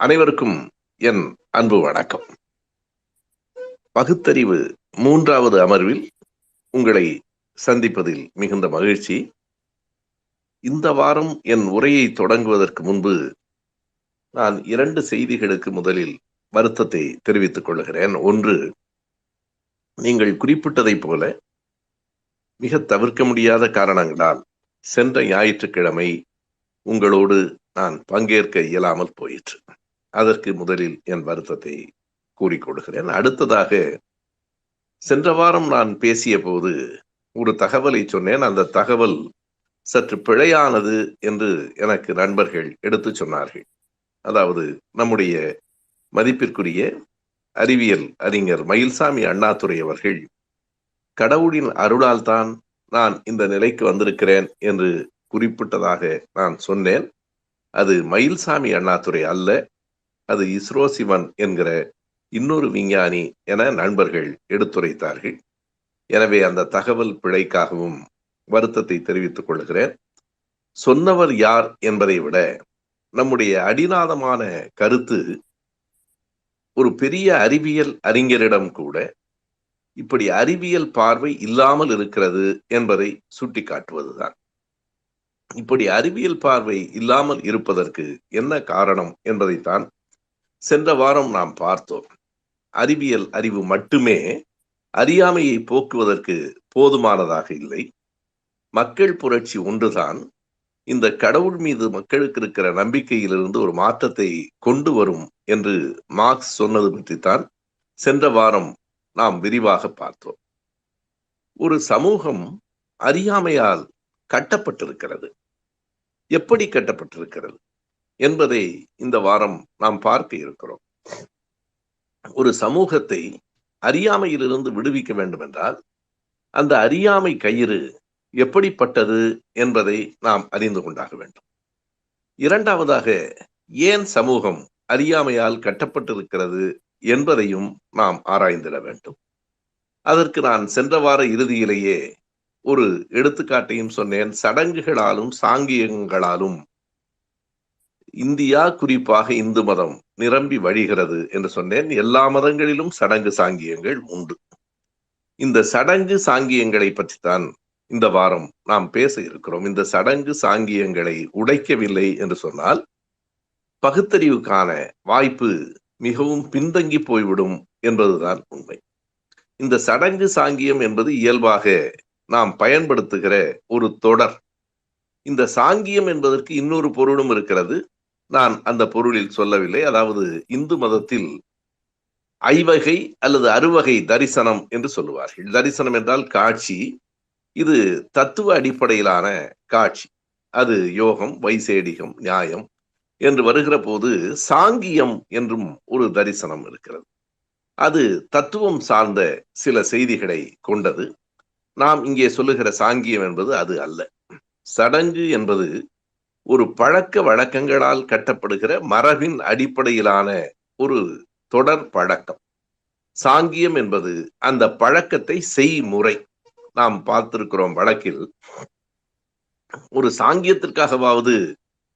அனைவருக்கும் என் அன்பு வணக்கம். பகுத்தறிவு மூன்றாவது அமர்வில் உங்களை சந்திப்பதில் மிகுந்த மகிழ்ச்சி. இந்த வாரம் என் உரையை தொடங்குவதற்கு முன்பு நான் இரண்டு செய்திகளுக்கு முதலில் வருத்தத்தை தெரிவித்துக் கொள்கிறேன். ஒன்று நீங்கள் குறிப்பிட்டதைப் போல மிக தவிர்க்க முடியாத காரணங்களால் சென்ற ஞாயிற்றுக்கிழமை உங்களோடு நான் பங்கேற்க இயலாமல் போயிற்று. அதற்கு முதலில் என் வருத்தத்தை கூறிக்கொள்கிறேன் அடுத்ததாக சென்ற வாரம் நான் பேசிய போது ஒரு தகவலை சொன்னேன். அந்த தகவல் சற்று பிழையானது என்று எனக்கு நண்பர்கள் எடுத்து சொன்னார்கள். அதாவது நம்முடைய மதிப்பிற்குரிய அறிவியல் அறிஞர் மயில்சாமி அண்ணாதுரை அவர்கள் கடவுளின் அருளால் தான் நான் இந்த நிலைக்கு வந்திருக்கிறேன் என்று குறிப்பிட்டதாக நான் சொன்னேன். அது மயில்சாமி அண்ணாதுரை அல்ல அது இஸ்ரோ சிவன் என்கிற இன்னொரு விஞ்ஞானி என நண்பர்கள் எடுத்துரைத்தார்கள். எனவே அந்த தகவல் பிழைக்காகவும் வருத்தத்தை தெரிவித்துக் கொள்கிறேன். சொன்னவர் யார் என்பதை விட நம்முடைய அடிநாதமான கருத்து ஒரு பெரிய அறிவியல் அறிஞரிடம் கூட இப்படி அறிவியல் பார்வை இல்லாமல் இருக்கிறது என்பதை சுட்டிக்காட்டுவதுதான். இப்படி அறிவியல் பார்வை இல்லாமல் இருப்பதற்கு என்ன காரணம் என்பதைத்தான் சென்ற வாரம் நாம் பார்த்தோம். அறிவியல் அறிவு மட்டுமே அறியாமையை போக்குவதற்கு போதுமானதாக இல்லை. மக்கள் புரட்சி ஒன்றுதான். இந்த கடவுள் மீது மக்களுக்கு இருக்கிற நம்பிக்கையிலிருந்து ஒரு மாற்றத்தை கொண்டு வரும் என்று மார்க்ஸ் சொன்னது பற்றித்தான் சென்ற வாரம் நாம் விரிவாக பார்த்தோம். ஒரு சமூகம் அறியாமையால் கட்டப்பட்டிருக்கிறது. எப்படி கட்டப்பட்டிருக்கிறது? என்பதை இந்த வாரம் நாம் பார்க்க இருக்கிறோம். ஒரு சமூகத்தை அறியாமையிலிருந்து விடுவிக்க வேண்டும் என்றால் அந்த அறியாமை கயிறு எப்படிப்பட்டது என்பதை நாம் அறிந்து கொண்டாக வேண்டும். இரண்டாவதாக ஏன் சமூகம் அறியாமையால் கட்டப்பட்டிருக்கிறது என்பதையும் நாம் ஆராய்ந்திட வேண்டும். அதற்கு நான் சென்ற வார இறுதியிலேயே ஒரு எடுத்துக்காட்டையும் சொன்னேன். சடங்குகளாலும் சாங்கியங்களாலும் இந்தியா குறிப்பாக இந்து மதம் நிரம்பி வழிகிறது என்று சொன்னேன். எல்லா மதங்களிலும் சடங்கு சாங்கியங்கள் உண்டு. இந்த சடங்கு சாங்கியங்களை பற்றித்தான் இந்த வாரம் நாம் பேச இருக்கிறோம். இந்த சடங்கு சாங்கியங்களை உடைக்கவில்லை என்று சொன்னால் பகுத்தறிவுக்கான வாய்ப்பு மிகவும் பின்தங்கி போய்விடும் என்பதுதான் உண்மை. இந்த சடங்கு சாங்கியம் என்பது இயல்பாக நாம் பயன்படுத்துகிற ஒரு தொடர். இந்த சாங்கியம் என்பதற்கு இன்னொரு பொருளும் இருக்கிறது. நான் அந்த பொருளில் சொல்லவில்லை. அதாவது இந்து மதத்தில் ஐவகை அல்லது அறுவகை தரிசனம் என்று சொல்லுவார்கள். தரிசனம் என்றால் காட்சி. இது தத்துவ அடிப்படையிலான காட்சி. அது யோகம் வைசேடிகம் நியாயம் என்று வருகிற போது சாங்கியம் என்றும் ஒரு தரிசனம் இருக்கிறது. அது தத்துவம் சார்ந்த சில செய்திகளை கொண்டது. நாம் இங்கே சொல்லுகிற சாங்கியம் என்பது அது அல்ல. சடங்கு என்பது ஒரு பழக்க வழக்கங்களால் கட்டப்படுகிற மரபின் அடிப்படையிலான ஒரு தொடர் பழக்கம். சாங்கியம் என்பது அந்த பழக்கத்தை செய்முறை. நாம் பார்த்திருக்கிறோம் வழக்கில் ஒரு சாங்கியத்திற்காகவாவது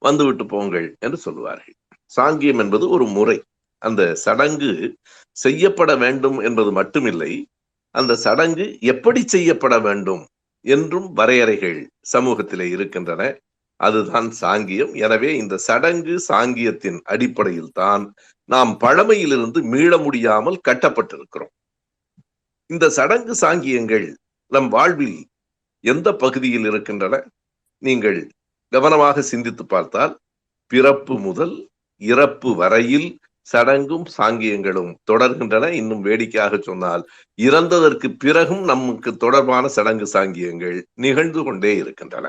வந்துவிட்டு போங்கள் என்று சொல்லுவார்கள். சாங்கியம் என்பது ஒரு முறை. அந்த சடங்கு செய்யப்பட வேண்டும் என்பது மட்டுமில்லை அந்த சடங்கு எப்படி செய்யப்பட வேண்டும் என்றும் வரையறைகள் சமூகத்திலே இருக்கின்றன. அதுதான் சாங்கியம். எனவே இந்த சடங்கு சாங்கியத்தின் அடிப்படையில் தான் நாம் பழமையிலிருந்து மீள முடியாமல் கட்டப்பட்டிருக்கிறோம். இந்த சடங்கு சாங்கியங்கள் நம் வாழ்வில் எந்த பகுதியில் இருக்கின்றன? நீங்கள் கவனமாக சிந்தித்து பார்த்தால் பிறப்பு முதல் இறப்பு வரையில் சடங்கும் சாங்கியங்களும் தொடர்கின்றன. இன்னும் வேடிக்கையாக சொன்னால் இறந்ததற்கு பிறகும் நமக்கு தொடர்பான சடங்கு சாங்கியங்கள் நிகழ்ந்து கொண்டே இருக்கின்றன.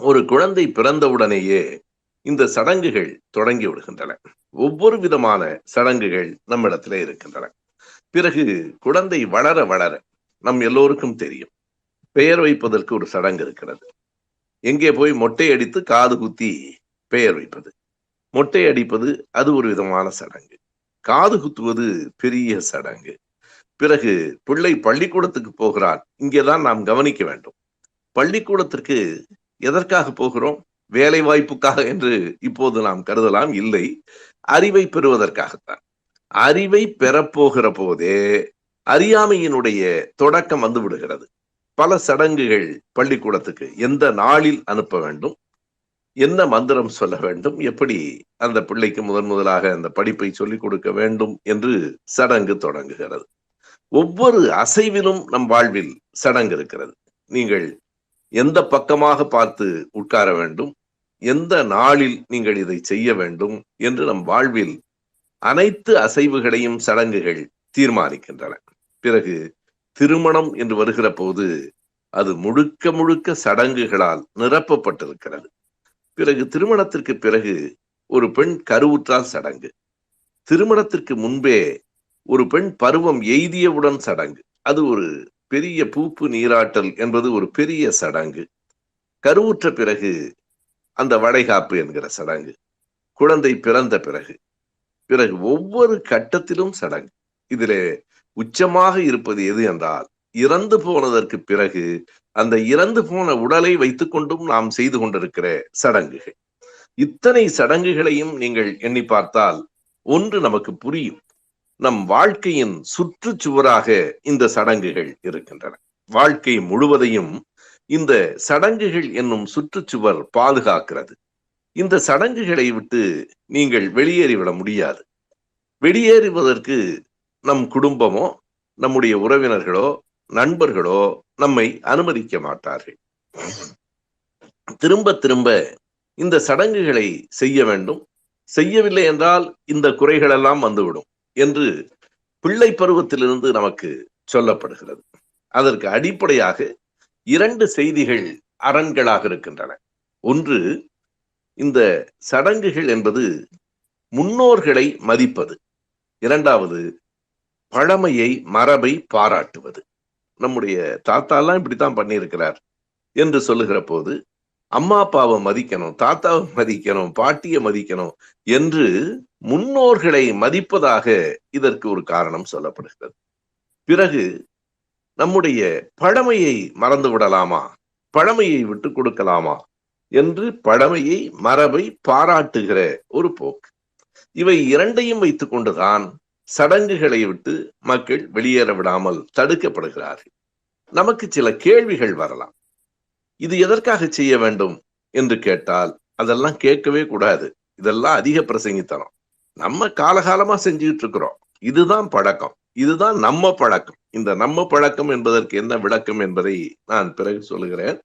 ஒரு குழந்தை பிறந்தவுடனேயே இந்த சடங்குகள் தொடங்கி விடுகின்றன. ஒவ்வொரு விதமான சடங்குகள் நம்மிடத்திலே இருக்கின்றன. பிறகு குழந்தை வளர வளர நம் எல்லோருக்கும் தெரியும். பெயர் வைப்பதற்கு ஒரு சடங்கு இருக்கிறது. எங்கே போய் மொட்டை அடித்து காது குத்தி பெயர் வைப்பது. மொட்டை அடிப்பது அது ஒரு விதமான சடங்கு. காது குத்துவது பெரிய சடங்கு. பிறகு பிள்ளை பள்ளிக்கூடத்துக்கு போகிறான். இங்கேதான் நாம் கவனிக்க வேண்டும். பள்ளிக்கூடத்திற்கு எதற்காக போகிறோம்? வேலை வாய்ப்புக்காக என்று இப்போது நாம் கருதலாம். இல்லை. அறிவை பெறுவதற்காகத்தான். அறிவை பெறப்போகிற போதே அறியாமையினுடைய தொடக்கம் வந்து விடுகிறது. பல சடங்குகள் பள்ளிக்கூடத்துக்கு எந்த நாளில் அனுப்ப வேண்டும்? என்ன மந்திரம் சொல்ல வேண்டும்? எப்படி அந்த பிள்ளைக்கு முதன் முதலாக அந்த படிப்பை சொல்லிக் கொடுக்க வேண்டும் என்று சடங்கு தொடங்குகிறது. ஒவ்வொரு அசைவிலும் நம் வாழ்வில் சடங்கு இருக்கிறது. நீங்கள் எந்த பக்கமாக பார்த்து உட்கார வேண்டும்? எந்த நாளில் நீங்கள் இதை செய்ய வேண்டும்? என்று நம் வாழ்வில் அனைத்து அசைவுகளையும் சடங்குகள் தீர்மானிக்கின்றன. பிறகு திருமணம் என்று வருகிற போது அது முழுக்க முழுக்க சடங்குகளால் நிரப்பப்பட்டிருக்கிறது. பிறகு திருமணத்திற்கு பிறகு ஒரு பெண் கருவுற்றால் சடங்கு. திருமணத்திற்கு முன்பே ஒரு பெண் பருவம் எய்தியவுடன் சடங்கு. அது ஒரு பெரிய பூப்பு நீராட்டல் என்பது ஒரு பெரிய சடங்கு. கருவுற்ற பிறகு அந்த வளைகாப்பு என்கிற சடங்கு. குழந்தை பிறந்த பிறகு. பிறகு ஒவ்வொரு கட்டத்திலும் சடங்கு. இதிலே உச்சமாக இருப்பது எது என்றால் இறந்து போனதற்கு பிறகு அந்த இறந்து போன உடலை வைத்துக் கொண்டும் நாம் செய்து கொண்டிருக்கிற சடங்குகள். இத்தனை சடங்குகளையும் நீங்கள் எண்ணி பார்த்தால் ஒன்று நமக்கு புரியும். நம் வாழ்க்கையின் சுற்றுச்சுவராக இந்த சடங்குகள் இருக்கின்றன. வாழ்க்கை முழுவதையும் இந்த சடங்குகள் என்னும் சுற்றுச்சுவர் பாதுகாக்கிறது. இந்த சடங்குகளை விட்டு நீங்கள் வெளியேறிவிட முடியாது. வெளியேறுவதற்கு நம் குடும்பமோ நம்முடைய உறவினர்களோ நண்பர்களோ நம்மை அனுமதிக்க மாட்டார்கள். திரும்ப திரும்ப இந்த சடங்குகளை செய்ய வேண்டும். செய்யவில்லை என்றால் இந்த குறைகளெல்லாம் வந்துவிடும். என்று பிள்ளை பருவத்திலிருந்து நமக்கு சொல்லப்படுகிறது. அதற்கு அடிப்படையாக இரண்டு செய்திகள் அரண்களாக இருக்கின்றன. ஒன்று இந்த சடங்குகள் என்பது முன்னோர்களை மதிப்பது. இரண்டாவது பழமையை மரபை பாராட்டுவது. நம்முடைய தாத்தா எல்லாம் இப்படித்தான் பண்ணியிருக்கிறார் என்று சொல்லுகிற போது அம்மா அப்பாவை மதிக்கணும் தாத்தாவை மதிக்கணும் பாட்டியை மதிக்கணும் என்று முன்னோர்களை மதிப்பதாக இதற்கு ஒரு காரணம் சொல்லப்படுகிறது. பிறகு நம்முடைய பழமையை மறந்து விடலாமா? பழமையை விட்டு கொடுக்கலாமா? என்று பழமையை மரபை பாராட்டுகிற ஒரு போக்கு. இவை இரண்டையும் வைத்துக் கொண்டுதான் சடங்குகளை விட்டு மக்கள் வெளியேற விடாமல் தடுக்கப்படுகிறார்கள். நமக்கு சில கேள்விகள் வரலாம். இது எதற்காக செய்ய வேண்டும் என்று கேட்டால் அதெல்லாம் கேட்கவே கூடாது. இதெல்லாம் அதிக பிரசங்கித்தனம். நம்ம காலகாலமா செஞ்சுக்கிட்டு இருக்கிறோம் இதுதான் பழக்கம். இதுதான் நம்ம பழக்கம். இந்த நம்ம பழக்கம் என்பதற்கு என்ன விளக்கம் என்பதை நான் பிறகு சொல்லுகிறேன்.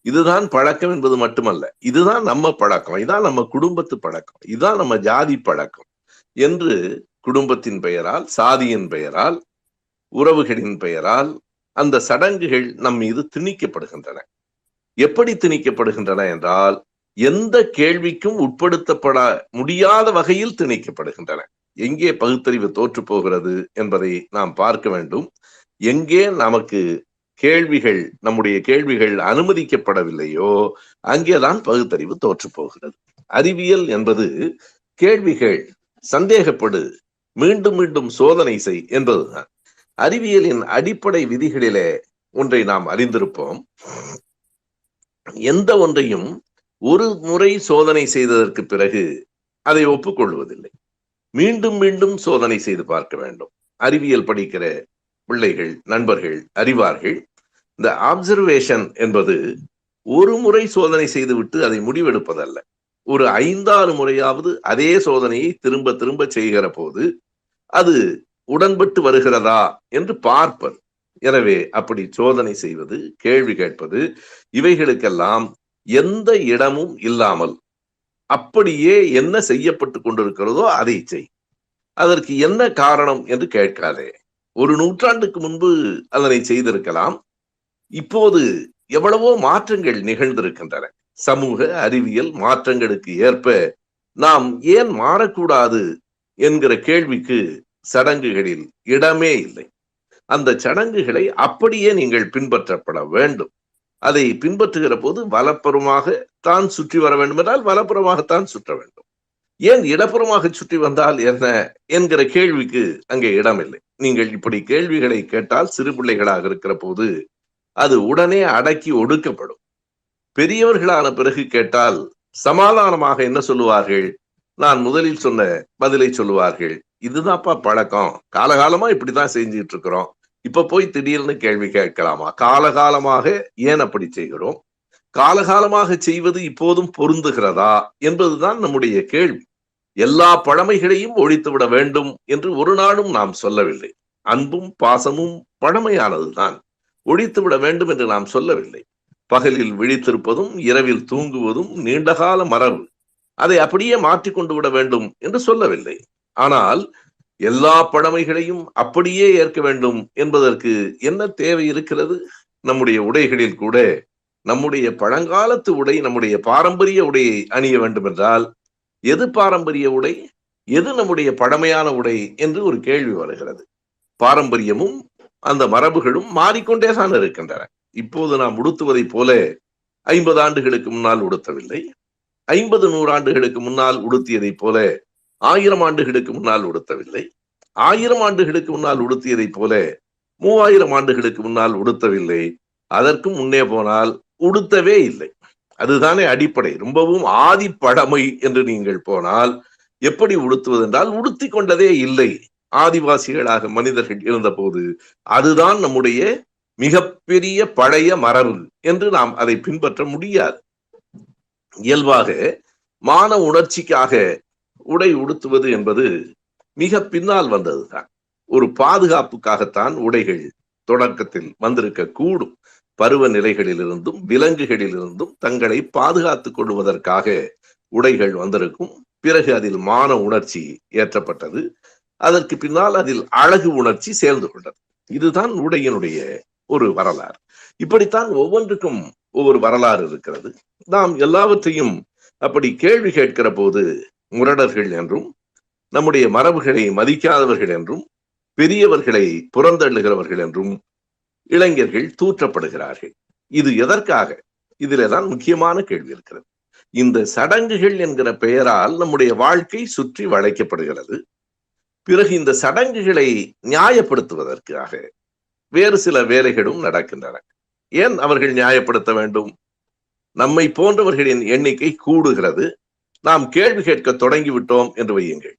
இதுதான் பழக்கம் என்பது மட்டுமல்ல. இதுதான் நம்ம பழக்கம். இதான் நம்ம குடும்பத்து பழக்கம். இதுதான் நம்ம ஜாதி பழக்கம் என்று குடும்பத்தின் பெயரால் சாதியின் பெயரால் உறவுகளின் பெயரால் அந்த சடங்குகள் நம் மீது திணிக்கப்படுகின்றன. எப்படி திணிக்கப்படுகின்றன என்றால் எந்த கேள்விக்கும் உட்படுத்தப்பட முடியாத வகையில் திணிக்கப்படுகின்றன. எங்கே பகுத்தறிவு தோற்று போகிறது என்பதை நாம் பார்க்க வேண்டும். எங்கே நமக்கு கேள்விகள் நம்முடைய கேள்விகள் அனுமதிக்கப்படவில்லையோ அங்கேதான் பகுத்தறிவு தோற்று போகிறது. அறிவியல் என்பது கேள்விகள் சந்தேகப்படு மீண்டும் மீண்டும் சோதனை செய் என்பதுதான். அறிவியலின் அடிப்படை விதிகளிலே ஒன்றை நாம் அறிந்திருப்போம். எந்த ஒன்றையும் ஒரு முறை சோதனை செய்ததற்கு பிறகு அதை ஒப்புக்கொள்வதில்லை. மீண்டும் மீண்டும் சோதனை செய்து பார்க்க வேண்டும். அறிவியல் படிக்கிற பிள்ளைகள் நண்பர்கள் அறிவார்கள் இந்த ஆப்சர்வேஷன் என்பது ஒரு முறை சோதனை செய்துவிட்டு அதை முடிவெடுப்பதல்ல. ஒரு ஐந்தாறு முறையாவது அதே சோதனையை திரும்ப திரும்ப செய்கிற போது அது உடன்பட்டு வருகிறதா என்று பார்ப்பது. எனவே அப்படி சோதனை செய்வது கேள்வி கேட்பது இவைகளுக்கெல்லாம் எந்த இடமும் இல்லாமல் அப்படியே என்ன செய்யப்பட்டு கொண்டிருக்கிறதோ அதை செய். அதற்கு என்ன காரணம் என்று கேட்காதே. ஒரு நூற்றாண்டுக்கு முன்பு அதனை செய்திருக்கலாம். இப்போது எவ்வளவோ மாற்றங்கள் நிகழ்ந்திருக்கின்றன. சமூக அறிவியல் மாற்றங்களுக்கு ஏற்ப நாம் ஏன் மாறக்கூடாது என்கிற கேள்விக்கு சடங்குகளில் இடமே இல்லை. அந்த சடங்குகளை அப்படியே நீங்கள் பின்பற்றப்பட வேண்டும். அதை பின்பற்றுகிற போது வலப்புறமாக தான் சுற்றி வர வேண்டும் என்றால் வலப்புறமாகத்தான் சுற்ற வேண்டும். ஏன் இடப்புறமாக சுற்றி வந்தால் என்ன என்கிற கேள்விக்கு அங்கே இடமில்லை. நீங்கள் இப்படி கேள்விகளை கேட்டால் சிறு பிள்ளைகளாக இருக்கிற போது அது உடனே அடக்கி ஒடுக்கப்படும். பெரியவர்களான பிறகு கேட்டால் சமாதானமாக என்ன சொல்லுவார்கள்? நான் முதலில் சொன்ன பதிலை சொல்லுவார்கள். இதுதான்ப்பா பழக்கம். காலகாலமா இப்படிதான் செஞ்சுட்டு இருக்கிறோம் இப்ப போய் திடீர்னு கேள்வி கேட்கலாமா? காலகாலமாக ஏன் அப்படி செய்கிறோம்? காலகாலமாக செய்வது இப்போதும் பொருந்துகிறதா என்பதுதான் நம்முடைய கேள்வி. எல்லா பழமைகளையும் ஒழித்துவிட வேண்டும் என்று ஒரு நாளும் நாம் சொல்லவில்லை. அன்பும் பாசமும் பழமையானதுதான். ஒழித்துவிட வேண்டும் என்று நாம் சொல்லவில்லை. பகலில் விழித்திருப்பதும் இரவில் தூங்குவதும் நீண்டகால மரபு அதை அப்படியே மாற்றிக்கொண்டு விட வேண்டும் என்று சொல்லவில்லை. ஆனால் எல்லா பழமைகளையும் அப்படியே ஏற்க வேண்டும் என்பதற்கு என்ன தேவை இருக்கிறது? நம்முடைய உடைகளில் கூட நம்முடைய பழங்காலத்து உடை நம்முடைய பாரம்பரிய உடையை அணிய வேண்டும் என்றால் எது பாரம்பரிய உடை எது நம்முடைய பழமையான உடை என்று ஒரு கேள்வி வருகிறது. பாரம்பரியமும் அந்த மரபுகளும் மாறிக்கொண்டே தான் இருக்கின்றன. இப்போது நாம் உடுத்துவதைப் போல ஐம்பது ஆண்டுகளுக்கு முன்னால் உடுத்தவில்லை. ஐம்பது நூறாண்டுகளுக்கு முன்னால் உடுத்தியதைப் போல ஆயிரம் ஆண்டுகளுக்கு முன்னால் உடுத்தவில்லை. ஆயிரம் ஆண்டுகளுக்கு முன்னால் உடுத்தியதைப் போல மூவாயிரம் ஆண்டுகளுக்கு முன்னால் உடுத்தவில்லை. அதற்கும் முன்னே போனால் உடுத்தவே இல்லை. அதுதானே அடிப்படை. ரொம்பவும் ஆதி பழமை என்று நீங்கள் போனால் எப்படி உடுத்துவது என்றால் உடுத்தி கொண்டதே இல்லை. ஆதிவாசிகளாக மனிதர்கள் இருந்தபோது அதுதான் நம்முடைய மிகப்பெரிய பழைய மரபு என்று நாம் அதை பின்பற்ற முடியாது. இயல்பாக மான உணர்ச்சிக்காக உடை உடுத்துவது என்பது மிக பின்னால் வந்ததுதான். ஒரு பாதுகாப்புக்காகத்தான் உடைகள் தொடக்கத்தில் வந்திருக்க கூடும். பருவநிலைகளிலிருந்தும் விலங்குகளிலிருந்தும் தங்களை பாதுகாத்துக் கொள்வதற்காக உடைகள் வந்திருக்கும். பிறகு அதில் மான உணர்ச்சி ஏற்றப்பட்டது. அதற்கு பின்னால் அதில் அழகு உணர்ச்சி சேர்ந்து கொண்டது. இதுதான் உடையினுடைய ஒரு வரலாறு. இப்படித்தான் ஒவ்வொன்றுக்கும் ஒவ்வொரு வரலாறு இருக்கிறது. நாம் எல்லாவற்றையும் அப்படி கேள்வி கேட்கிற போது முரடர்கள் என்றும் நம்முடைய மரபுகளை மதிக்காதவர்கள் என்றும் பெரியவர்களை புறந்தள்ளுகிறவர்கள் என்றும் இளைஞர்கள் தூற்றப்படுகிறார்கள். இது எதற்காக? இதிலே தான் முக்கியமான கேள்வி இருக்கிறது. இந்த சடங்குகள் என்கிற பெயரால் நம்முடைய வாழ்க்கை சுற்றி வளைக்கப்படுகிறது. பிறகு இந்த சடங்குகளை நியாயப்படுத்துவதற்காக வேறு சில வேலைகளும் நடக்கின்றன. ஏன் அவர்கள் நியாயப்படுத்த வேண்டும்? நம்மை போன்றவர்களின் எண்ணிக்கை கூடுகிறது. நாம் கேள்வி கேட்க தொடங்கிவிட்டோம் என்று வையுங்கள்.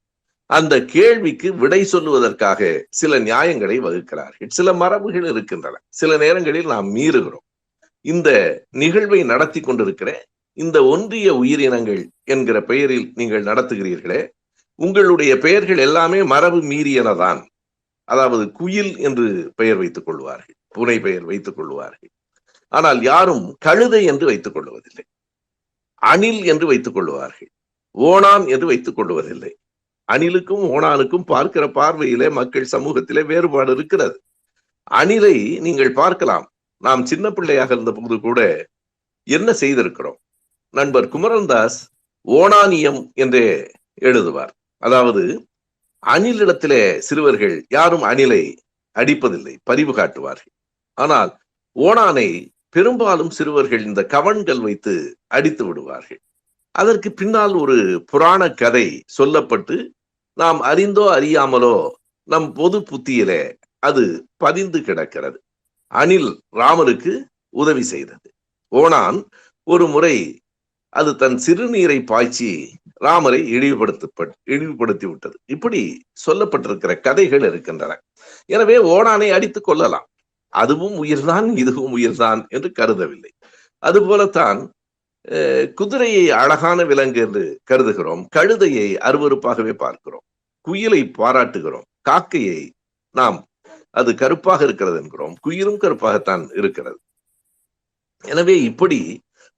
அந்த கேள்விக்கு விடை சொல்லுவதற்காக சில நியாயங்களை வகுக்கிறார்கள். சில மரபுகள் இருக்கின்றன. சில நேரங்களில் நாம் மீறுகிறோம். இந்த நிகழ்வை நடத்தி கொண்டிருக்கிற இந்த ஒன்றிய உயிரினங்கள் என்கிற பெயரில் நீங்கள் நடத்துகிறீர்களே உங்களுடைய பெயர்கள் எல்லாமே மரபு மீறியனதான். அதாவது குயில் என்று பெயர் வைத்துக் கொள்வார்கள். புனை பெயர் வைத்துக் கொள்வார்கள். ஆனால் யாரும் கழுதை என்று வைத்துக் கொள்வதில்லை அணில் என்று வைத்துக் கொள்வார்கள் ஓணான் என்று வைத்துக் கொள்வதில்லை அணிலுக்கும் ஓணானுக்கும் பார்க்கிற பார்வையிலே மக்கள் சமூகத்திலே வேறுபாடு இருக்கிறது. அணிலை நீங்கள் பார்க்கலாம். நாம் சின்ன பிள்ளையாக இருந்த போது கூட என்ன செய்திருக்கிறோம்? நண்பர் குமரன்தாஸ் ஓணானியம் என்றே எழுதுவார். அதாவது அணிலிடத்திலே சிறுவர்கள் யாரும் அணிலை அடிப்பதில்லை பரிவு காட்டுவார்கள். ஆனால் ஓணானை பெரும்பாலும் சிறுவர்கள் இந்த கவன்கள் வைத்து அடித்து விடுவார்கள். அதற்கு பின்னால் ஒரு புராண கதை சொல்லப்பட்டு நாம் அறிந்தோ அறியாமலோ நம் பொது புத்தியிலே அது பதிந்து கிடக்கிறது. அணில் ராமருக்கு உதவி செய்தது. ஓணான் ஒரு முறை அது தன் சிறுநீரை பாய்ச்சி ராமரை இழிவுபடுத்த இழிவுபடுத்தி விட்டது. இப்படி சொல்லப்பட்டிருக்கிற கதைகள் இருக்கின்றன. எனவே ஓணானை அடித்துக் கொள்ளலாம் அதுவும் உயிர்தான் இதுவும் உயிர்தான் என்று கருதவில்லை. அதுபோலத்தான் குதிரையை அழகான விலங்கு என்று கருதுகிறோம் கழுதையை அருவறுப்பாகவே பார்க்கிறோம் குயிலை பாராட்டுகிறோம் காக்கையை நாம் அது கருப்பாக இருக்கிறது என்கிறோம் குயிலும் கருப்பாகத்தான் இருக்கிறது. எனவே இப்படி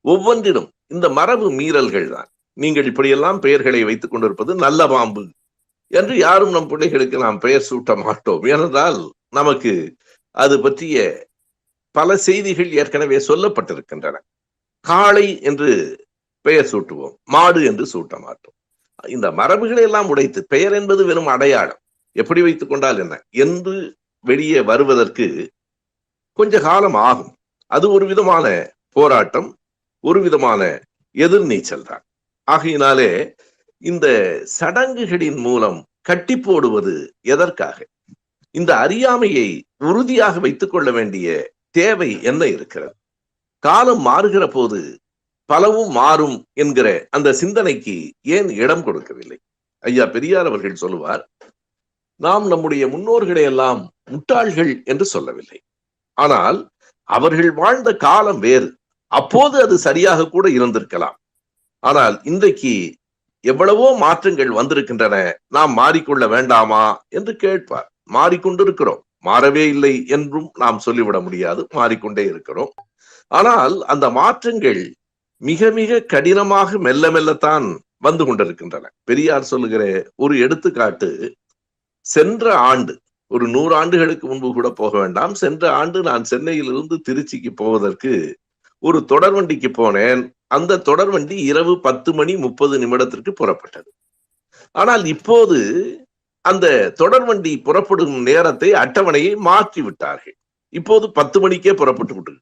ஒவ்வொன்றிலும் இந்த மரபு மீறல்கள் தான். நீங்கள் இப்படியெல்லாம் பெயர்களை வைத்துக் கொண்டிருப்பது நல்ல பாம்பு என்று யாரும் நம் பிள்ளைகளுக்கு நாம் பெயர் சூட்ட மாட்டோம். ஏனென்றால் நமக்கு அது பற்றிய பல செய்திகள் ஏற்கனவே சொல்லப்பட்டிருக்கின்றன. காளை என்று பெயர் சூட்டுவோம் மாடு என்று சூட்ட மாட்டோம். இந்த மரபுகளை எல்லாம் உடைத்து பெயர் என்பது வெறும் அடையாளம். எப்படி வைத்துக் கொண்டால் என்ன? என்று வெளியே வருவதற்கு கொஞ்ச காலம் ஆகும். அது ஒரு விதமான போராட்டம் ஒரு விதமான எதிர்நீச்சல் தான். ஆகையினாலே இந்த சடங்குகளின் மூலம் கட்டி போடுவது எதற்காக? இந்த அறியாமையை உறுதியாக வைத்துக் கொள்ள வேண்டிய தேவை என்ன இருக்கிறது? காலம் மாறுகிற போது பலவும் மாறும் என்கிற அந்த சிந்தனைக்கு ஏன் இடம் கொடுக்கவில்லை? ஐயா பெரியார் அவர்கள் சொல்லுவார் நாம் நம்முடைய முன்னோர்களை எல்லாம் முட்டாள்கள் என்று சொல்லவில்லை. ஆனால் அவர்கள் வாழ்ந்த காலம் வேறு. அப்போது அது சரியாக கூட இருந்திருக்கலாம். ஆனால் இன்றைக்கு எவ்வளவோ மாற்றங்கள் வந்திருக்கின்றன. நாம் மாறிக்கொள்ள வேண்டாமா? என்று கேட்பார். மாறிக்கொண்டிருக்கிறோம். மாறவே இல்லை என்றும் நாம் சொல்லிவிட முடியாது. மாறிக்கொண்டே இருக்கிறோம். ஆனால் அந்த மாற்றங்கள் மிக மிக கடினமாக மெல்ல மெல்லத்தான் வந்து கொண்டிருக்கின்றன. பெரியார் சொல்லுகிற ஒரு எடுத்துக்காட்டு சென்ற ஆண்டு ஒரு நூறு ஆண்டுகளுக்கு முன்பு கூட போக வேண்டாம். சென்ற ஆண்டு நான் சென்னையிலிருந்து திருச்சிக்கு போவதற்கு ஒரு தொடர்வண்டிக்கு போனேன். அந்த தொடர்வண்டி இரவு பத்து மணி முப்பது நிமிடத்திற்கு புறப்பட்டது. ஆனால் இப்போது அந்த தொடர்வண்டி புறப்படும் நேரத்தை அட்டவணையை மாற்றி விட்டார்கள் இப்போது பத்து மணிக்கே புறப்பட்டு விட்டு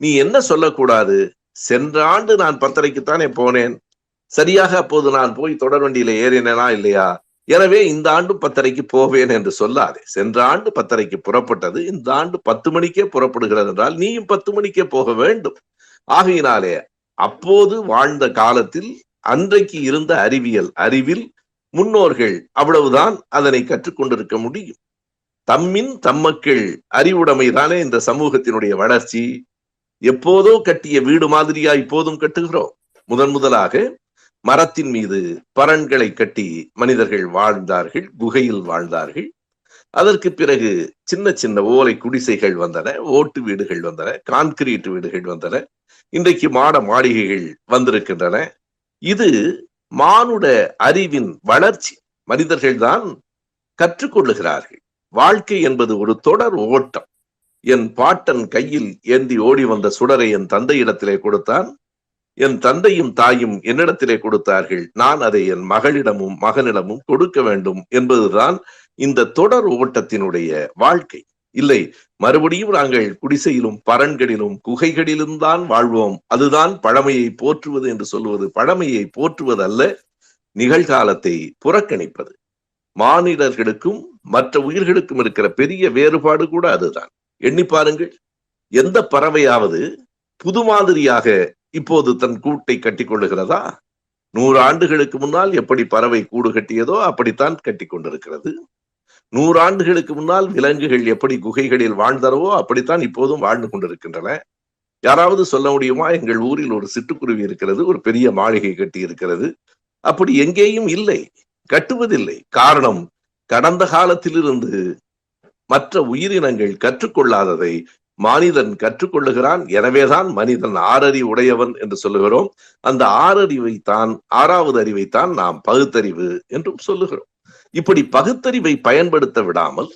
நீ என்ன சொல்லக்கூடாது? சென்ற ஆண்டு நான் பத்தரைக்குத்தானே போனேன். சரியாக அப்போது நான் போய் தொடர்வண்டியில ஏறினேனா இல்லையா? எனவே இந்த ஆண்டு பத்தரைக்கு போவேன் என்று சொல்லாதே. சென்ற ஆண்டு பத்தரைக்கு புறப்பட்டது இந்த ஆண்டு பத்து மணிக்கே புறப்படுகிறது என்றால் நீயும் பத்து மணிக்கே போக வேண்டும். ஆகையினாலே அப்போது வாழ்ந்த காலத்தில் அன்றைக்கு இருந்த அறிவியல் அறிவில் முன்னோர்கள் அவ்வளவுதான் அதனை கற்றுக்கொண்டிருக்க முடியும். தம்மின் தம்மக்கள் அறிவுடைமைதானே இந்த சமூகத்தினுடைய வளர்ச்சி. எப்போதோ கட்டிய வீடு மாதிரியா இப்போதும் கட்டுகிறோம். முதன் முதலாக மரத்தின் மீது பரன்களை கட்டி மனிதர்கள் வாழ்ந்தார்கள் குகையில் வாழ்ந்தார்கள். அதற்கு பிறகு சின்ன சின்ன ஓலை குடிசைகள் வந்தன ஓட்டு வீடுகள் வந்தன கான்கிரீட் வீடுகள் வந்தன. இன்றைக்கு மாட மாளிகைகள் வந்திருக்கின்றன. இது மானுட அறிவின் வளர்ச்சி மனிதர்கள் தான் கற்றுக்கொள்ளுகிறார்கள். வாழ்க்கை என்பது ஒரு தொடர் ஓட்டம். என் பாட்டன் கையில் ஏந்தி ஓடி வந்த சுடரை என் தந்தையிடத்திலே கொடுத்தான். என் தந்தையும் தாயும் என்னிடத்திலே கொடுத்தார்கள். நான் அதை என் மகளிடமும் மகனிடமும் கொடுக்க வேண்டும் என்பதுதான் இந்த தொடர் ஓட்டத்தினுடைய வாழ்க்கை. இல்லை மறுபடியும் நாங்கள் குடிசையிலும் பரன்களிலும் குகைகளிலும் தான் வாழ்வோம். அதுதான் பழமையை போற்றுவது என்று சொல்வது. பழமையை போற்றுவது அல்ல நிகழ்காலத்தை புறக்கணிப்பது. மானிடர்களுக்கும் மற்ற உயிர்களுக்கும் இருக்கிற பெரிய வேறுபாடு கூட அதுதான். எண்ணி பாருங்கள். எந்த பறவையாவது புது மாதிரியாக இப்போது தன் கூட்டை கட்டி கொள்ளுகிறதா? நூறு ஆண்டுகளுக்கு முன்னால் எப்படி பறவை கூடு கட்டியதோ அப்படித்தான் கட்டி கொண்டிருக்கிறது. நூறு ஆண்டுகளுக்கு முன்னால் விலங்குகள் எப்படி குகைகளில் வாழ்ந்தனவோ அப்படித்தான் இப்போதும் வாழ்ந்து கொண்டிருக்கின்றன. யாராவது சொல்ல முடியுமா? எங்கள் ஊரில் ஒரு சிட்டுக்குருவி இருக்கிறது ஒரு பெரிய மாளிகை கட்டி இருக்கிறது அப்படி எங்கேயும் இல்லை கட்டுவதில்லை. காரணம் கடந்த காலத்திலிருந்து மற்ற உயிரினங்கள் கற்றுக்கொள்ளாததை மனிதன் கற்றுக்கொள்ளுகிறான். எனவேதான் மனிதன் ஆறறி உடையவன் என்று சொல்லுகிறோம். அந்த ஆறறிவைத்தான் ஆறாவது அறிவைத்தான் நாம் பகுத்தறிவு என்றும் சொல்லுகிறோம். இப்படி பகுத்தறிவை பயன்படுத்த விடாமல்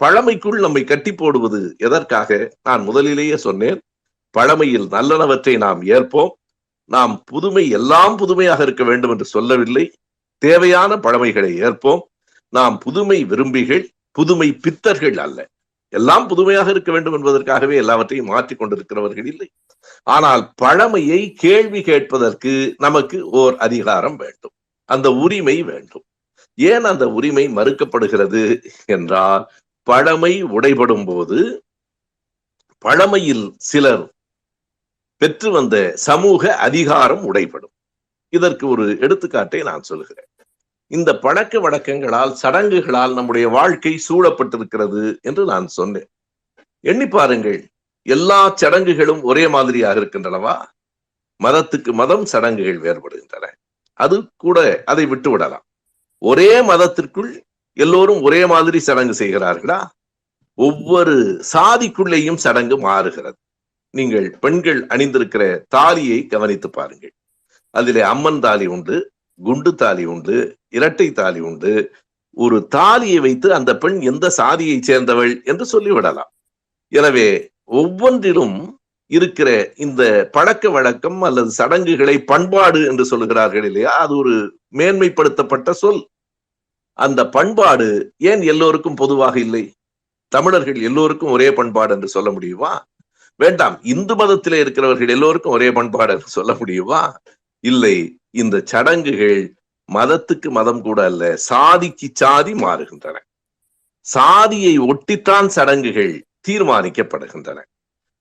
பழமைக்குள் நம்மை கட்டி போடுவது எதற்காக? நான் முதலிலேயே சொன்னேன் பழமையில் நல்லனவற்றை நாம் ஏற்போம். நாம் புதுமை எல்லாம் புதுமையாக இருக்க வேண்டும் என்று சொல்லவில்லை. தேவையான பழமைகளை ஏற்போம். நாம் புதுமை விரும்பிகள் புதுமை பித்தர்கள் அல்ல. எல்லாம் புதுமையாக இருக்க வேண்டும் என்பதற்காகவே எல்லாவற்றையும் மாற்றிக் கொண்டிருக்கிறவர்கள் இல்லை. ஆனால் பழமையை கேள்வி கேட்பதற்கு நமக்கு ஓர் அதிகாரம் வேண்டும். அந்த உரிமை வேண்டும். ஏன் அந்த உரிமை மறுக்கப்படுகிறது என்றால் பழமை உடைபடும் போது பழமையில் சிலர் பெற்று வந்த சமூக அதிகாரம் உடைபடும். இதற்கு ஒரு எடுத்துக்காட்டை நான் சொல்கிறேன் இந்த பழக்க வழக்கங்களால் சடங்குகளால் நம்முடைய வாழ்க்கை சூழப்பட்டிருக்கிறது என்று நான் சொன்னேன். எண்ணி பாருங்கள் எல்லா சடங்குகளும் ஒரே மாதிரியாக இருக்கின்றனவா? மதத்துக்கு மதம் சடங்குகள் வேறுபடுகின்றன. அது கூட அதை விட்டு விடலாம் ஒரே மதத்திற்குள் எல்லோரும் ஒரே மாதிரி சடங்கு செய்கிறார்களா? ஒவ்வொரு சாதிக்குள்ளேயும் சடங்கு மாறுகிறது. நீங்கள் பெண்கள் அணிந்திருக்கிற தாலியை கவனித்து பாருங்கள். அதிலே அம்மன் தாலி உண்டு குண்டு தாலி உண்டு இரட்டை தாலி உண்டு. ஒரு தாலியை வைத்து அந்த பெண் எந்த சாதியை சேர்ந்தவள் என்று சொல்லிவிடலாம். எனவே ஒவ்வொன்றிலும் இருக்கிற இந்த பழக்க வழக்கம் அல்லது சடங்குகளை பண்பாடு என்று சொல்லுகிறார்கள் இல்லையா? அது ஒரு மேன்மைப்படுத்தப்பட்ட சொல். அந்த பண்பாடு ஏன் எல்லோருக்கும் பொதுவாக இல்லை? தமிழர்கள் எல்லோருக்கும் ஒரே பண்பாடு என்று சொல்ல முடியுமா? வேண்டாம் இந்து மதத்திலே இருக்கிறவர்கள் எல்லோருக்கும் ஒரே பண்பாடு என்று சொல்ல முடியுமா? இல்லை இந்த சடங்குகள் மதத்துக்கு மதம் கூட அல்ல சாதிக்கு சாதி மாறுகின்றன. சாதியை ஒட்டித்தான் சடங்குகள் தீர்மானிக்கப்படுகின்றன.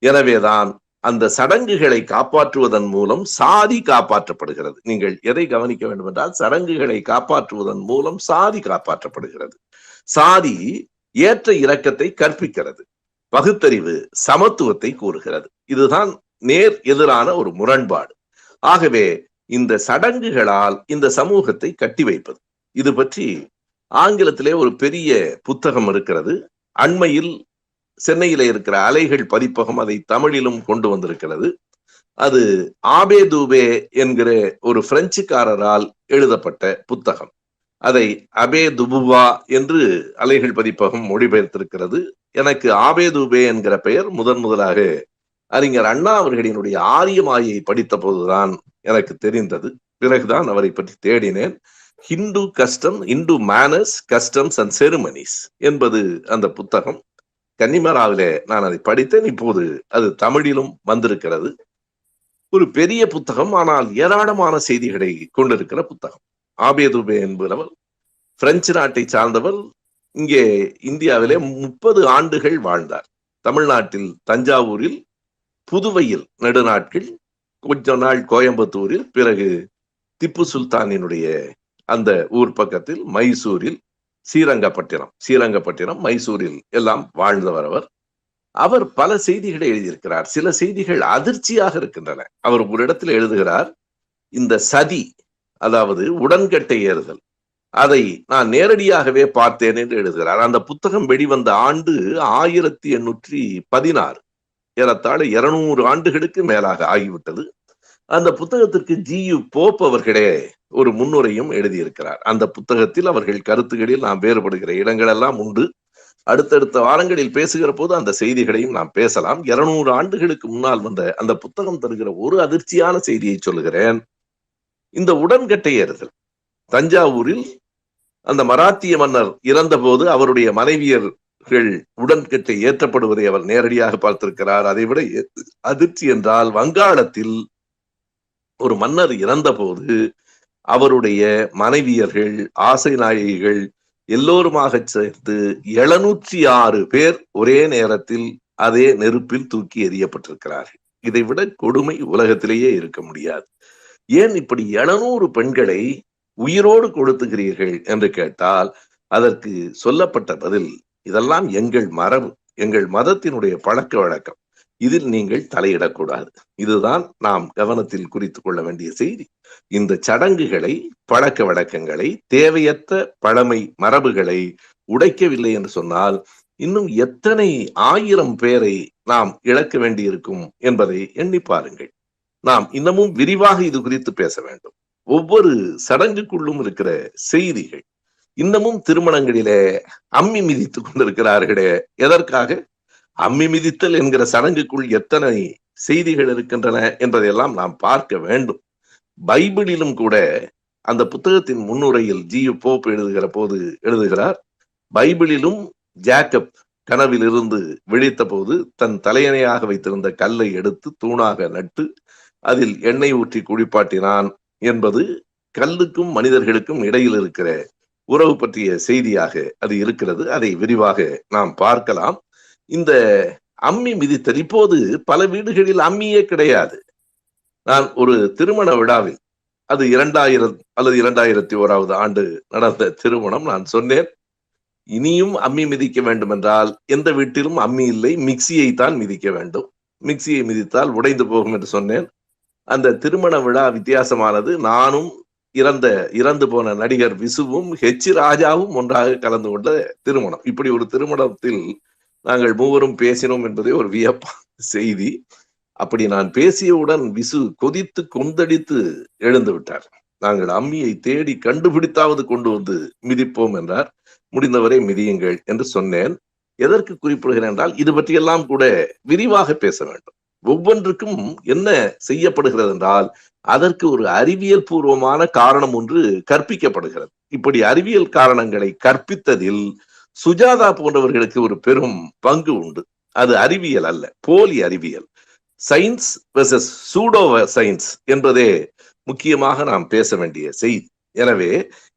எனவேதான் அந்த சடங்குகளை காப்பாற்றுவதன் மூலம் சாதி காப்பாற்றப்படுகிறது. நீங்கள் எதை கவனிக்க வேண்டும் என்றால் சடங்குகளை காப்பாற்றுவதன் மூலம் சாதி காப்பாற்றப்படுகிறது. சாதி ஏற்ற இறக்கத்தை கற்பிக்கிறது. பகுத்தறிவு சமத்துவத்தை கூறுகிறது. இதுதான் நேர் எதிரான ஒரு முரண்பாடு. ஆகவே இந்த சடங்குகளால் இந்த சமூகத்தை கட்டி வைப்பது. இது பற்றி ஆங்கிலத்திலே ஒரு பெரிய புத்தகம் இருக்கிறது. அண்மையில் சென்னையில இருக்கிற அலைகள் பதிப்பகம் அதை தமிழிலும் கொண்டு வந்திருக்கிறது. அது ஆபே தூபே என்கிற ஒரு பிரெஞ்சுக்காரரால் எழுதப்பட்ட புத்தகம். அதை அபே துபுவா என்று அலைகள் பதிப்பகம் மொழிபெயர்த்திருக்கிறது. எனக்கு ஆபே தூபே என்கிற பெயர் முதன் முதலாக அறிஞர் அண்ணா அவர்களினுடைய ஆரியமாயை படித்த போதுதான் எனக்கு தெரிந்தது. பிறகுதான் அவரை பற்றி தேடினேன். Hindu custom Hindu manners customs and ceremonies என்பது அந்த புத்தகம். கன்னிமராவிலே நான் அதை படித்தேன். இப்போது அது தமிழிலும் வந்திருக்கிறது. ஒரு பெரிய புத்தகம் ஆனால் ஏராளமான செய்திகளை கொண்டிருக்கிற புத்தகம். ஆபேதுபே என்பவர் பிரெஞ்சு நாட்டை சார்ந்தவர் இங்கே இந்தியாவிலே முப்பது ஆண்டுகள் வாழ்ந்தார். தமிழ்நாட்டில் தஞ்சாவூரில் புதுவையில் நெடுநாட்கள் கொஞ்ச நாள் கோயம்புத்தூரில் பிறகு திப்பு சுல்தானினுடைய அந்த ஊர் பக்கத்தில் மைசூரில் ஸ்ரீரங்கப்பட்டினம் ஸ்ரீரங்கப்பட்டினம் மைசூரில் எல்லாம் வாழ்ந்தவர் அவர் அவர் பல செய்திகளை எழுதியிருக்கிறார். சில செய்திகள் அதிர்ச்சியாக இருக்கின்றன. அவர் ஒரு இடத்தில் எழுதுகிறார் இந்த சதி அதாவது உடன்கட்டை ஏறுதல் அதை நான் நேரடியாகவே பார்த்தேன் என்று எழுதுகிறார். அந்த புத்தகம் வெளிவந்த ஆண்டு ஆயிரத்தி எண்ணூற்றி பதினாறு. ஏறத்தாழ இருநூறு ஆண்டுகளுக்கு மேலாக ஆகிவிட்டது. அந்த புத்தகத்திற்கு ஜி. யு. போப் அவர்களே ஒரு முன்னுரையும் எழுதியிருக்கிறார். அந்த புத்தகத்தில் அவர்கள் கருத்துகளில் நாம் வேறுபடுகிற இடங்கள் எல்லாம் உண்டு. அடுத்தடுத்த வாரங்களில் பேசுகிற போது அந்த செய்திகளையும் நாம் பேசலாம். இருநூறு ஆண்டுகளுக்கு முன்னால் வந்த அந்த புத்தகம் தருகிற ஒரு அதிர்ச்சியான செய்தியை சொல்லுகிறேன். இந்த உடன்கட்டை ஏறுதல். தஞ்சாவூரில் அந்த மராத்திய மன்னர் இறந்தபோது அவருடைய மனைவியர்கள் உடன்கட்டை ஏற்றப்படுவதை அவர் நேரடியாக பார்த்திருக்கிறார். அதை விட அதிர்ச்சி என்றால் வங்காளத்தில் ஒரு மன்னர் இறந்தபோது அவருடைய மனைவியர்கள் ஆசை நாயகிகள் எல்லோருமாக சேர்த்து எழுநூற்றி ஆறு பேர் ஒரே நேரத்தில் அதே நெருப்பில் தூக்கி எறியப்பட்டிருக்கிறார்கள். இதை விட கொடுமை உலகத்திலேயே இருக்க முடியாது. ஏன் இப்படி எழுநூறு பெண்களை உயிரோடு கொடுத்துகிறீர்கள் என்று கேட்டால் அதற்கு சொல்லப்பட்ட பதில் இதெல்லாம் எங்கள் மரபு எங்கள் மதத்தினுடைய பழக்க வழக்கம். இதில் நீங்கள் தலையிடக்கூடாது. இதுதான் நாம் கவனத்தில் குறித்து கொள்ள வேண்டிய செய்தி. இந்த சடங்குகளை பழக்க வழக்கங்களை தேவையற்ற பழமை மரபுகளை உடைக்கவில்லை என்று சொன்னால் இன்னும் எத்தனை ஆயிரம் பேரை நாம் இழக்க வேண்டியிருக்கும் என்பதை எண்ணி பாருங்கள். நாம் இன்னமும் விரிவாக இது குறித்து பேச வேண்டும். ஒவ்வொரு சடங்குக்குள்ளும் இருக்கிற செய்திகள் இன்னமும் திருமணங்களிலே அம்மி மிதித்துக் கொண்டிருக்கிறார்களே எதற்காக? அம்மி மிதித்தல் என்கிற சடங்குக்குள் எத்தனை செய்திகள் இருக்கின்றன என்பதையெல்லாம் நாம் பார்க்க வேண்டும். பைபிளிலும் கூட அந்த புத்தகத்தின் முன்னுரையில் ஜி. போப் எழுதுகிற போது எழுதுகிறார் பைபிளிலும் ஜாக்கப் கனவிலிருந்து விழித்த போது தன் தலையணையாக வைத்திருந்த கல்லை எடுத்து தூணாக நட்டு அதில் எண்ணெய் ஊற்றி குளிப்பாட்டினான் என்பது கல்லுக்கும் மனிதர்களுக்கும் இடையில் இருக்கிற உறவு பற்றிய செய்தியாக அது இருக்கிறது. அதை விரிவாக நாம் பார்க்கலாம். இந்த அம்மி மிதித்தல் இப்போது பல வீடுகளில் அம்மியே கிடையாது. நான் ஒரு திருமண விழாவில் அது இரண்டாயிரம் அல்லது இரண்டாயிரத்தி ஓராவது ஆண்டு நடந்த திருமணம் நான் சொன்னேன். இனியும் அம்மி மிதிக்க வேண்டும் என்றால் எந்த வீட்டிலும் அம்மி இல்லை மிக்சியை தான் மிதிக்க வேண்டும். மிக்சியை மிதித்தால் உடைந்து போகும் என்று சொன்னேன். அந்த திருமண விழா வித்தியாசமானது. நானும் இறந்த இறந்து போன நடிகர் விசுவும் ஹெச் ராஜாவும் ஒன்றாக கலந்து கொண்ட திருமணம். இப்படி ஒரு திருமணத்தில் நாங்கள் மூவரும் பேசினோம் என்பதே ஒரு வியப்பான செய்தி. அப்படி நான் பேசியவுடன் விசு கொதித்து கொந்தடித்து எழுந்து விட்டார். நாங்கள் அம்மியை தேடி கண்டுபிடித்தாவது கொண்டு வந்து மிதிப்போம் என்றார். முடிந்தவரை மிதியுங்கள் என்று சொன்னேன். எதற்கு குறிப்பிடுகிறேன் என்றால் இது பற்றியெல்லாம் கூட விரிவாக பேச வேண்டும். ஒவ்வொன்றுக்கும் என்ன செய்யப்படுகிறது என்றால் அதற்கு ஒரு அறிவியல் பூர்வமான காரணம் ஒன்று கற்பிக்கப்படுகிறது. இப்படி அறிவியல் காரணங்களை கற்பித்ததில் சுஜாதா போன்றவர்களுக்கு ஒரு பெரும் பங்கு உண்டு. அது அறிவியல் அல்ல போலி அறிவியல். சயின்ஸ் வெர்சஸ் சூடோ சயின்ஸ் என்பதே முக்கியமாக நாம் பேச வேண்டிய செய்தி. எனவே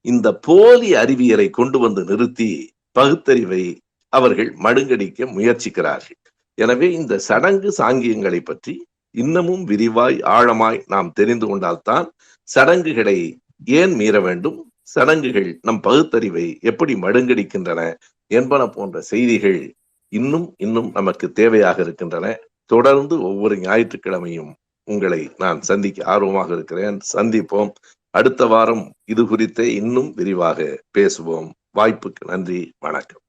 இந்த போலி அறிவியலை கொண்டு வந்து நிறுத்தி பகுத்தறிவை அவர்கள் மடுங்கடிக்க முயற்சிக்கிறார்கள். எனவே இந்த சடங்கு சாங்கியங்களை பற்றி இன்னமும் விரிவாய் ஆழமாய் நாம் தெரிந்து கொண்டால்தான் சடங்குகளை ஏன் மீற வேண்டும் சடங்குகள் நம் பகுத்தறிவை எப்படி மடுங்கடிக்கின்றன என்பன போன்ற செய்திகள் இன்னும் இன்னும் நமக்கு தேவையாக இருக்கின்றன. தொடர்ந்து ஒவ்வொரு ஞாயிற்றுக்கிழமையும் உங்களை நான் சந்திக்க ஆர்வமாக இருக்கிறேன். சந்திப்போம். அடுத்த வாரம் இது குறித்தே இன்னும் விரிவாக பேசுவோம். வாய்ப்புக்கு நன்றி. வணக்கம்.